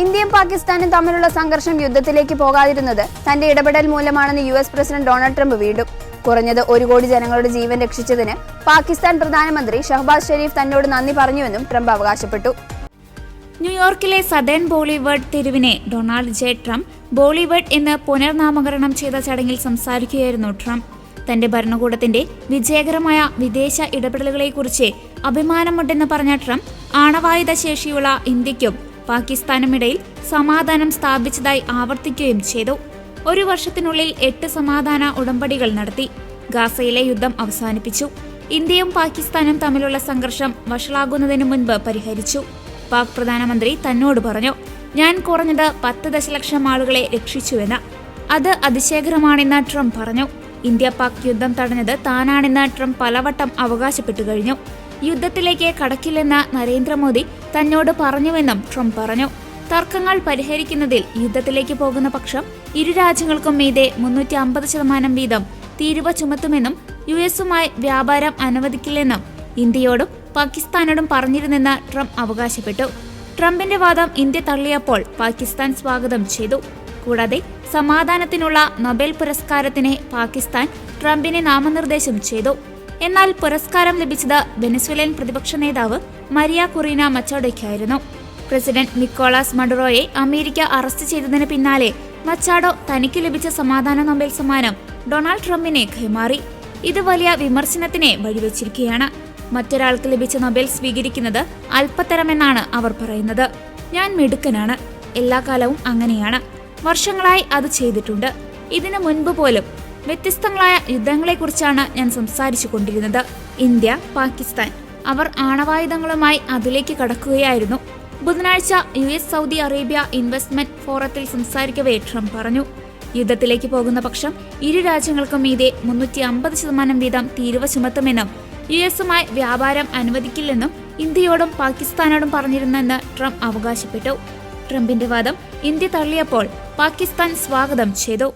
ഇന്ത്യയും പാകിസ്ഥാനും തമ്മിലുള്ള സംഘർഷം യുദ്ധത്തിലേക്ക് പോകാതിരുന്നത് തന്റെ ഇടപെടൽ മൂലമാണെന്ന് U S president Donald Trump വീണ്ടും. കുറഞ്ഞത് ഒരു കോടി ജനങ്ങളുടെ ജീവൻ രക്ഷിച്ചതിന് പാകിസ്ഥാൻ പ്രധാനമന്ത്രി ഷഹബാസ് ഷെരീഫ് തന്നോട് നന്ദി പറഞ്ഞുവെന്നും ട്രംപ് അവകാശപ്പെട്ടു. ന്യൂയോർക്കിലെ സദേൺ ബോളിവുഡ് തെരുവിനെ ഡൊണാൾഡ് ജെ ട്രംപ് ബോളിവുഡ് എന്ന് പുനർനാമകരണം ചെയ്ത ചടങ്ങിൽ സംസാരിക്കുകയായിരുന്നു ട്രംപ്. തന്റെ ഭരണകൂടത്തിന്റെ വിജയകരമായ വിദേശ ഇടപെടലുകളെക്കുറിച്ച് അഭിമാനമുണ്ടെന്ന് പറഞ്ഞ ട്രംപ് ആണവായുധ ശേഷിയുള്ള ഇന്ത്യക്കും പാകിസ്ഥാനുമിടയിൽ സമാധാനം സ്ഥാപിച്ചതായി ആവർത്തിക്കുകയും ചെയ്തു. ഒരു വർഷത്തിനുള്ളിൽ എട്ട് സമാധാന ഉടമ്പടികൾ നടത്തി. ഗാസയിലെ യുദ്ധം അവസാനിപ്പിച്ചു. ഇന്ത്യയും പാകിസ്ഥാനും തമ്മിലുള്ള സംഘർഷം വഷളാകുന്നതിനു മുൻപ് പരിഹരിച്ചു. പാക് പ്രധാനമന്ത്രി തന്നോട് പറഞ്ഞു ഞാൻ കുറഞ്ഞത് പത്ത് ദശലക്ഷം ആളുകളെ രക്ഷിച്ചുവെന്ന്. അത് അതിശയകരമാണെന്ന് ട്രംപ് പറഞ്ഞു. ഇന്ത്യ പാക് യുദ്ധം തടഞ്ഞത് താനാണെന്ന് ട്രംപ് പലവട്ടം അവകാശപ്പെട്ടു കഴിഞ്ഞു. യുദ്ധത്തിലേക്ക് കടക്കില്ലെന്ന് നരേന്ദ്രമോദി തന്നോട് പറഞ്ഞുവെന്നും ട്രംപ് പറഞ്ഞു. തർക്കങ്ങൾ പരിഹരിക്കുന്നതിൽ യുദ്ധത്തിലേക്ക് പോകുന്ന പക്ഷം ഇരു രാജ്യങ്ങൾക്കും മീതെ മുന്നൂറ്റി അമ്പത് ശതമാനം വീതം തീരുവ ചുമത്തുമെന്നും യു എസുമായി വ്യാപാരം അനുവദിക്കില്ലെന്നും ഇന്ത്യയോടും പാകിസ്ഥാനോടും പറഞ്ഞിരുന്നെന്ന് ട്രംപ് അവകാശപ്പെട്ടു. ട്രംപിന്റെ വാദം ഇന്ത്യ തള്ളിയപ്പോൾ പാകിസ്ഥാൻ സ്വാഗതം ചെയ്തു. കൂടാതെ സമാധാനത്തിനുള്ള നൊബേൽ പുരസ്കാരത്തിന് പാകിസ്ഥാൻ ട്രംപിനെ നാമനിർദ്ദേശം ചെയ്തു. എന്നാൽ പുരസ്കാരം ലഭിച്ചത് വെനസ്വേലൻ പ്രതിപക്ഷ നേതാവ് മരിയ കുറീന മച്ചാഡോയ്ക്കായിരുന്നു. പ്രസിഡന്റ് നിക്കോളാസ് മഡുറോയെ അമേരിക്ക അറസ്റ്റ് ചെയ്തതിന് പിന്നാലെ മച്ചാഡോ തനിക്ക് ലഭിച്ച സമാധാന നൊബേൽ സമ്മാനം ഡൊണാൾഡ് ട്രംപിനെ കൈമാറി. ഇത് വലിയ വിമർശനത്തിനെ വഴിവെച്ചിരിക്കുകയാണ്. മറ്റൊരാൾക്ക് ലഭിച്ച നൊബേൽ സ്വീകരിക്കുന്നത് അല്പത്തരമെന്നാണ് അവർ പറയുന്നത്. ഞാൻ മിടുക്കനാണ്. എല്ലാ കാലവും അങ്ങനെയാണ്. വർഷങ്ങളായി അത് ചെയ്തിട്ടുണ്ട്. ഇതിനു മുൻപ് പോലും വ്യത്യസ്തങ്ങളായ യുദ്ധങ്ങളെക്കുറിച്ചാണ് ഞാൻ സംസാരിച്ചു കൊണ്ടിരുന്നത് ഇന്ത്യ പാകിസ്ഥാൻ. അവർ ആണവായുധങ്ങളുമായി അതിലേക്ക് കടക്കുകയായിരുന്നു. ബുധനാഴ്ച U S Saudi Arabia investment ഫോറത്തിൽ സംസാരിക്കവേ ട്രംപ് പറഞ്ഞു. യുദ്ധത്തിലേക്ക് പോകുന്ന പക്ഷം ഇരു രാജ്യങ്ങൾക്കും മീതെ മുന്നൂറ്റി അമ്പത് ശതമാനം വീതം തീരുവ ചുമത്തുമെന്നും യു എസുമായി വ്യാപാരം അനുവദിക്കില്ലെന്നും ഇന്ത്യയോടും പാകിസ്ഥാനോടും പറഞ്ഞിരുന്നെന്ന് ട്രംപ് അവകാശപ്പെട്ടു. ട്രംപിന്റെ വാദം ഇന്ത്യ തള്ളിയപ്പോൾ പാകിസ്ഥാൻ സ്വാഗതം ചെയ്തു.